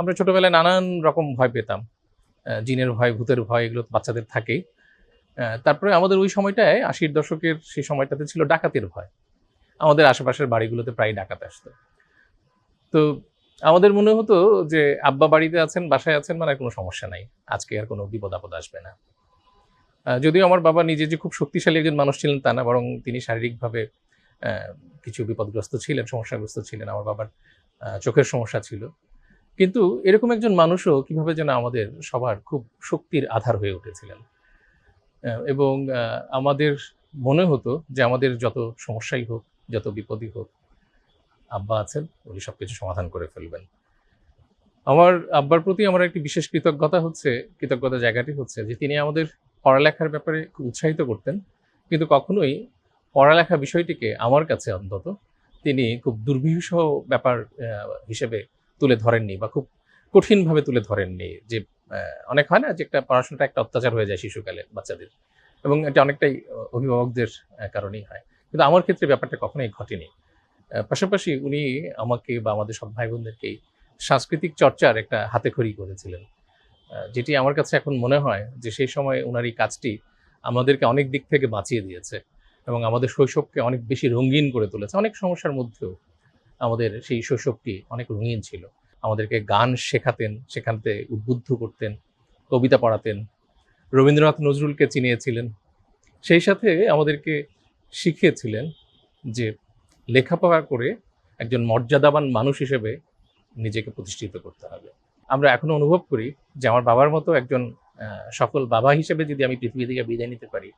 আমরা ছোটবেলায় নানান রকম ভয় পেতাম। জিনের ভয়, ভূতের ভয়, এগুলো বাচ্চাদের থাকেই। তারপরে আমাদের ওই সময়টায় আশির দশকের সেই সময়টাতে ছিল ডাকাতের ভয়। আমাদের আশেপাশের বাড়িগুলোতে প্রায় ডাকাত আসতো। তো আমাদের মনে হতো যে আব্বা বাড়িতে আছেন, বাসায় আছেন মানে কোনো সমস্যা নাই। আজকে আর কোনো বিপদ আপদ আসবে না। যদিও আমার বাবা নিজে যে খুব শক্তিশালী একজন মানুষ ছিলেন তা না, বরং তিনি শারীরিকভাবে কিছু বিপদগ্রস্ত ছিলেন, সমস্যাগ্রস্ত ছিলেন। আমার বাবার চোখের সমস্যা ছিল। কিন্তু এরকম একজন মানুষও কীভাবে যেন আমাদের সবার খুব শক্তির আধার হয়ে উঠেছিলেন। এবং আমাদের মনে হতো যে আমাদের যত সমস্যাই হোক, যত বিপদই হোক, আব্বা আছেন, উনি সব কিছু সমাধান করে ফেলবেন। আমার আব্বার প্রতি আমার একটি বিশেষ কৃতজ্ঞতা হচ্ছে, কৃতজ্ঞতা জায়গাটি হচ্ছে যে তিনি আমাদের পড়ালেখার ব্যাপারে খুব উৎসাহিত করতেন, কিন্তু কখনোই পড়ালেখা বিষয়টিকে আমার কাছে অন্তত তিনি খুব দুর্বিষ ব্যাপার হিসেবে তুলে ধরেননি বা খুব কঠিনভাবে তুলে ধরেননি। যে অনেক হয় না যে একটা পড়াশোনাটা একটা অত্যাচার হয়ে যায় শিশুকালে বাচ্চাদের এবং এটা অনেকটাই অভিভাবকদের কারণেই হয়। কিন্তু আমার ক্ষেত্রে ব্যাপারটা কখনোই ঘটেনি। পাশাপাশি উনি আমাকে বা আমাদের সব ভাই বোনদেরকেই সাংস্কৃতিক চর্চার একটা হাতেখড়ি করেছিলেন যেটি আমার কাছে এখন মনে হয় যে সেই সময় ওনার এই কাজটি আমাদেরকে অনেক দিক থেকে বাঁচিয়ে দিয়েছে এবং আমাদের শৈশবকে অনেক বেশি রঙিন করে তুলেছে। অনেক সমস্যার মধ্যেও আমাদের সেই শৈশবটি অনেক রঙিন ছিল। আমাদেরকে গান শেখাতেন, সেখানতে উদ্বুদ্ধ করতেন, কবিতা পড়াতেন। রবীন্দ্রনাথ নজরুলকে চিনিয়েছিলেন। সেই সাথে আমাদেরকে শিখিয়েছিলেন যে লেখাপড়া করে একজন মর্যাদাবান মানুষ হিসেবে নিজেকে প্রতিষ্ঠিত করতে হবে। আমরা এখনও অনুভব করি যে আমার বাবার মতো একজন সফল বাবা হিসেবে যদি আমি পৃথিবী থেকে বিদায় নিতে পারি,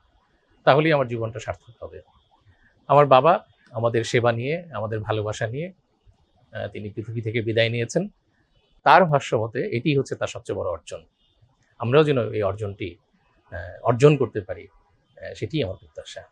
তাহলেই আমার জীবনটা সার্থক হবে। আমার বাবা আমাদের সেবা নিয়ে, আমাদের ভালোবাসা নিয়ে তিনি পৃথিবী থেকে বিদায় নিয়েছেন। তার ভাষ্য মতে এটি হচ্ছে তার সবচেয়ে বড় অর্জন। আমরাও যেন এই অর্জনটি অর্জন করতে পারি সেটি আমার প্রত্যাশা।